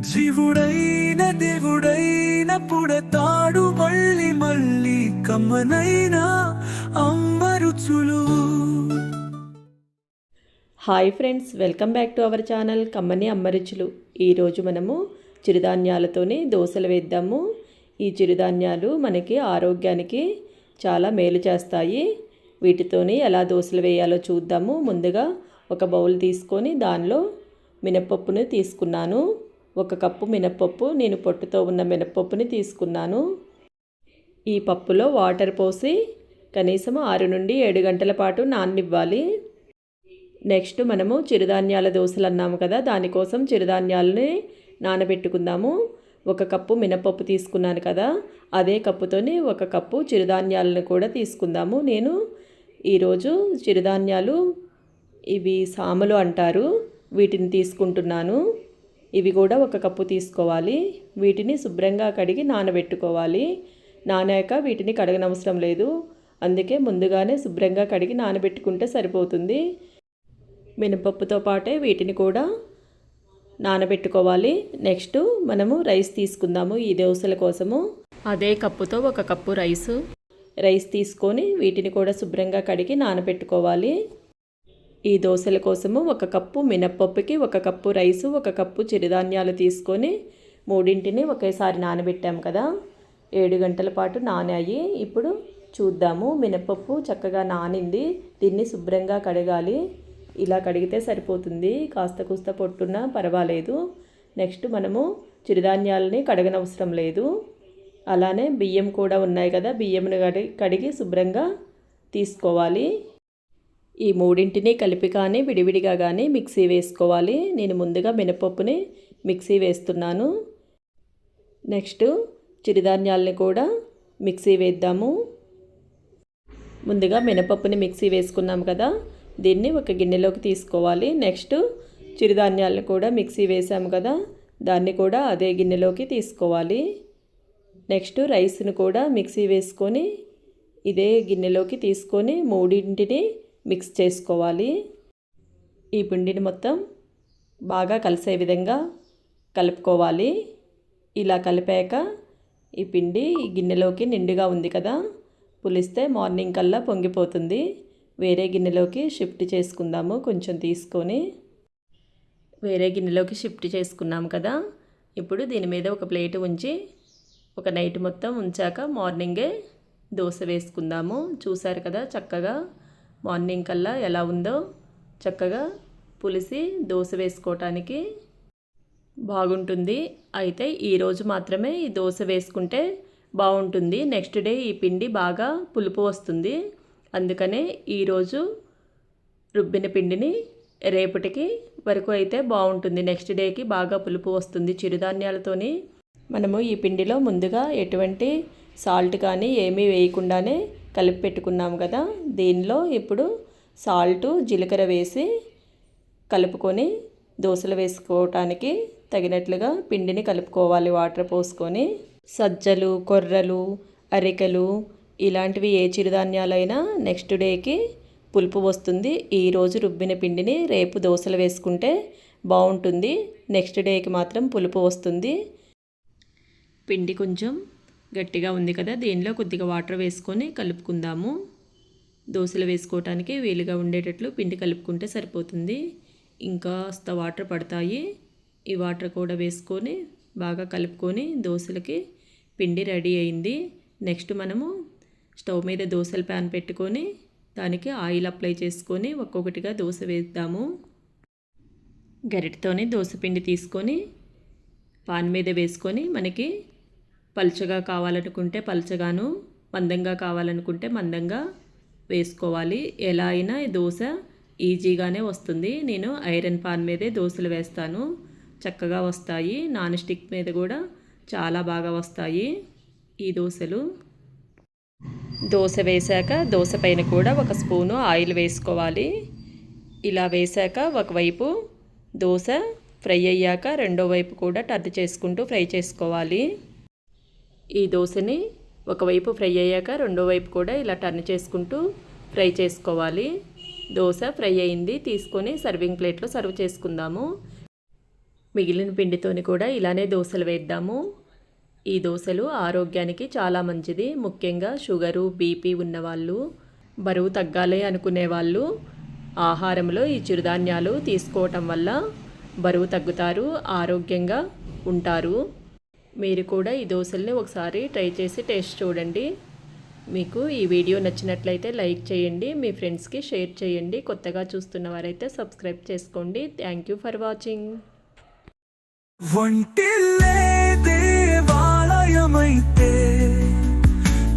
జీవుడైన దేవుడైన పుడతాడు మళ్ళీ మళ్ళీ కమ్మనైన అమ్మరుచులు. Hi friends welcome back to our channel కమ్మని అమ్మరుచులు. ఈరోజు మనము చిరుధాన్యాలతోని దోశలు వేద్దాము. ఈ చిరుధాన్యాలు మనకి ఆరోగ్యానికి చాలా మేలు చేస్తాయి. వీటితోని ఎలా దోశలు వేయాలో చూద్దాము. ముందుగా ఒక బౌల్ తీసుకొని దానిలో మినపప్పును తీసుకున్నాను. ఒక కప్పు మినప్పప్పు నేను పొట్టుతో ఉన్న మినపప్పుని తీసుకున్నాను. ఈ పప్పులో వాటర్ పోసి కనీసం ఆరు నుండి ఏడు గంటల పాటు నాననివ్వాలి. నెక్స్ట్ మనము చిరుధాన్యాల దోశలు అన్నాము కదా దానికోసం చిరుధాన్యాలని నానబెట్టుకుందాము. ఒక కప్పు మినపప్పు తీసుకున్నాను కదా అదే కప్పుతోని ఒక కప్పు చిరుధాన్యాలను కూడా తీసుకుందాము. నేను ఈరోజు చిరుధాన్యాలు ఇవి సామలు అంటారు వీటిని తీసుకుంటున్నాను. ఇవి కూడా ఒక కప్పు తీసుకోవాలి. వీటిని శుభ్రంగా కడిగి నానబెట్టుకోవాలి. నానాక వీటిని కడగనవసరం లేదు. అందుకే ముందుగానే శుభ్రంగా కడిగి నానబెట్టుకుంటే సరిపోతుంది. మినపప్పుతో పాటే వీటిని కూడా నానబెట్టుకోవాలి. నెక్స్ట్ మనము రైస్ తీసుకుందాము ఈ దోశల కోసము. అదే కప్పుతో ఒక కప్పు రైస్. రైస్ తీసుకొని వీటిని కూడా శుభ్రంగా కడిగి నానబెట్టుకోవాలి. ఈ దోశల కోసము ఒక కప్పు మినప్పప్పుకి ఒక కప్పు రైసు ఒక కప్పు చిరుధాన్యాలు తీసుకొని మూడింటిని ఒకేసారి నానబెట్టాం కదా. ఏడు గంటల పాటు నానాయి. ఇప్పుడు చూద్దాము. మినపప్పు చక్కగా నానింది. దీన్ని శుభ్రంగా కడగాలి. ఇలా కడిగితే సరిపోతుంది. కాస్త కూస్త పొట్టున్నా పర్వాలేదు. నెక్స్ట్ మనము చిరుధాన్యాలని కడగనవసరం లేదు. అలానే బియ్యం కూడా ఉన్నాయి కదా. బియ్యంను కడిగి కడిగి శుభ్రంగా తీసుకోవాలి. ఈ మూడింటిని కలిపి కానీ విడివిడిగా కానీ మిక్సీ వేసుకోవాలి. నేను ముందుగా మినపప్పుని మిక్సీ వేస్తున్నాను. నెక్స్ట్ చిరుధాన్యాలని కూడా మిక్సీ వేద్దాము. ముందుగా మినపప్పుని మిక్సీ వేసుకున్నాం కదా దీన్ని ఒక గిన్నెలోకి తీసుకోవాలి. నెక్స్ట్ చిరుధాన్యాలను కూడా మిక్సీ వేసాము కదా దాన్ని కూడా అదే గిన్నెలోకి తీసుకోవాలి. నెక్స్ట్ రైస్ను కూడా మిక్సీ వేసుకొని ఇదే గిన్నెలోకి తీసుకొని మూడింటిని మిక్స్ చేసుకోవాలి. ఈ పిండిని మొత్తం బాగా కలిసే విధంగా కలుపుకోవాలి. ఇలా కలిపాక ఈ పిండి ఈ గిన్నెలోకి నిండుగా ఉంది కదా. పులిస్తే మార్నింగ్ కల్లా పొంగిపోతుంది. వేరే గిన్నెలోకి షిఫ్ట్ చేసుకుందాము కొంచెం తీసుకొని. వేరే గిన్నెలోకి షిఫ్ట్ చేసుకున్నాము కదా. ఇప్పుడు దీని మీద ఒక ప్లేట్ ఉంచి ఒక నైట్ మొత్తం ఉంచాక మార్నింగే దోశ వేసుకుందాము. చూసారు కదా చక్కగా. మార్నింగ్ కల్లా ఎలా ఉందో చక్కగా పులిసి దోశ వేసుకోవటానికి బాగుంటుంది. అయితే ఈరోజు మాత్రమే ఈ దోశ వేసుకుంటే బాగుంటుంది. నెక్స్ట్ డే ఈ పిండి బాగా పులుపు వస్తుంది. అందుకనే ఈరోజు రుబ్బిన పిండిని రేపటికి వరకు అయితే బాగుంటుంది. నెక్స్ట్ డేకి బాగా పులుపు వస్తుంది చిరుధాన్యాలతోని. మనము ఈ పిండిలో ముందుగా ఎటువంటి సాల్ట్ కానీ ఏమీ వేయకుండానే కలిపి పెట్టుకున్నాము కదా. దీనిలో ఇప్పుడు సాల్ట్ జీలకర్ర వేసి కలుపుకొని దోశలు వేసుకోవటానికి తగినట్లుగా పిండిని కలుపుకోవాలి. వాటర్ పోసుకొని సజ్జలు కొర్రలు అరికలు ఇలాంటివి ఏ చిరుధాన్యాలైనా నెక్స్ట్ డేకి పులుపు వస్తుంది. ఈరోజు రుబ్బిన పిండిని రేపు దోశలు వేసుకుంటే బాగుంటుంది. నెక్స్ట్ డేకి మాత్రం పులుపు వస్తుంది. పిండి కొంచెం గట్టిగా ఉంది కదా దీనిలో కొద్దిగా వాటర్ వేసుకొని కలుపుకుందాము. దోశలు వేసుకోవటానికి వీలుగా ఉండేటట్లు పిండి కలుపుకుంటే సరిపోతుంది. ఇంకా వాటర్ పడతాయి. ఈ వాటర్ కూడా వేసుకొని బాగా కలుపుకొని దోశలకి పిండి రెడీ అయింది. నెక్స్ట్ మనము స్టవ్ మీద దోశల ప్యాన్ పెట్టుకొని దానికి ఆయిల్ అప్లై చేసుకొని ఒక్కొక్కటిగా దోశ వేద్దాము. గరిటతోనే దోశ పిండి తీసుకొని పాన్ మీద వేసుకొని మనకి పలుచగా కావాలనుకుంటే పలుచగాను మందంగా కావాలనుకుంటే మందంగా వేసుకోవాలి. ఎలా అయినా ఈ దోశ ఈజీగానే వస్తుంది. నేను ఐరన్ పాన్ మీదే దోశలు వేస్తాను. చక్కగా వస్తాయి. నాన్ స్టిక్ మీద కూడా చాలా బాగా వస్తాయి ఈ దోశలు. దోశ వేశాక దోశ పైన కూడా ఒక స్పూను ఆయిల్ వేసుకోవాలి. ఇలా వేశాక ఒకవైపు దోశ ఫ్రై అయ్యాక రెండో వైపు కూడా టర్న్ చేసుకుంటూ ఫ్రై చేసుకోవాలి. ఈ దోశని ఒకవైపు ఫ్రై అయ్యాక రెండో వైపు కూడా ఇలా టర్న్ చేసుకుంటూ ఫ్రై చేసుకోవాలి. దోశ ఫ్రై అయింది. తీసుకొని సర్వింగ్ ప్లేట్లో సర్వ్ చేసుకుందాము. మిగిలిన పిండితోని కూడా ఇలానే దోశలు వేద్దాము. ఈ దోశలు ఆరోగ్యానికి చాలా మంచిది. ముఖ్యంగా షుగరు బీపీ ఉన్నవాళ్ళు బరువు తగ్గాలి అనుకునే వాళ్ళు ఆహారంలో ఈ చిరుధాన్యాలు తీసుకోవటం వల్ల బరువు తగ్గుతారు ఆరోగ్యంగా ఉంటారు. మీరు కూడా ఈ దోశల్ని ఒకసారి ట్రై చేసి టేస్ట్ చూడండి. మీకు ఈ వీడియో నచ్చినట్లయితే లైక్ చేయండి మీ ఫ్రెండ్స్కి షేర్ చేయండి కొత్తగా చూస్తున్న వారైతే సబ్స్క్రైబ్ చేసుకోండి. Thank you for watching.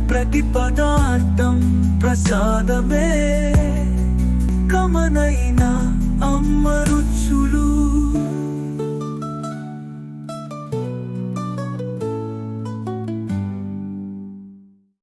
ప్రతి పదార్థం ప్రసాదమే. కమనైనా అమ్మరుచి